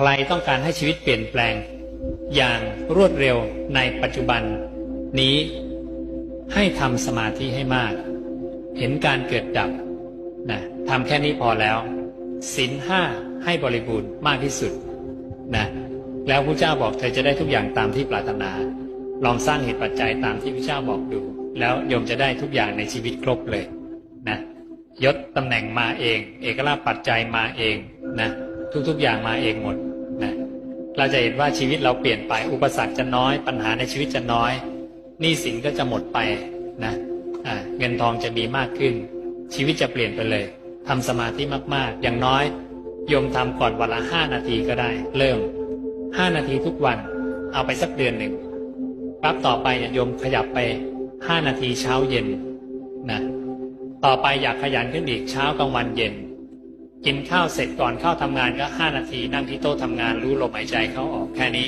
ใครต้องการให้ชีวิตเปลี่ยนแปลง อย่างรวดเร็วในปัจจุบัน นี้ให้ทำสมาธิให้มาก เห็นการเกิดดับนะทำแค่นี้พอแล้วศีลห้าให้บริบูรณ์มากที่สุดนะแล้วพระเจ้าบอกเธอจะได้ทุกอย่างตามที่ปรารถนา ลองสร้างเหตุปัจจัยตามที่พระเจ้าบอกดู แล้วโยมจะได้ทุกอย่างในชีวิตครบเลยนะยศตำแหน่งมาเอง เอกลาปัจจัยมาเองนะทุกๆอย่างมาเองหมด เราจะเห็นว่าชีวิตเราเปลี่ยนไป อุปสรรคจะน้อย ปัญหาในชีวิตจะน้อยหนี้สินก็จะหมดไปนะอ่าเงินทองจะมีมากขึ้น ชีวิตจะเปลี่ยนไปเลยทำสมาธิมากๆ อย่างน้อยโยมทำก่อนวันละห้านาทีก็ได้ เริ่มห้านาทีทุกวัน เอาไปสักเดือนหนึ่งปั๊บต่อไปเนี่ยโยมขยับไปห้านาทีเช้าเย็นนะต่อไปอยากขยันขึ้นอีกเช้ากลางวันเย็น กินข้าวเสร็จก่อนเข้าทำงานก็ห้านาที นั่งที่โต๊ะทำงานรู้ลมหายใจเข้าออกแค่นี้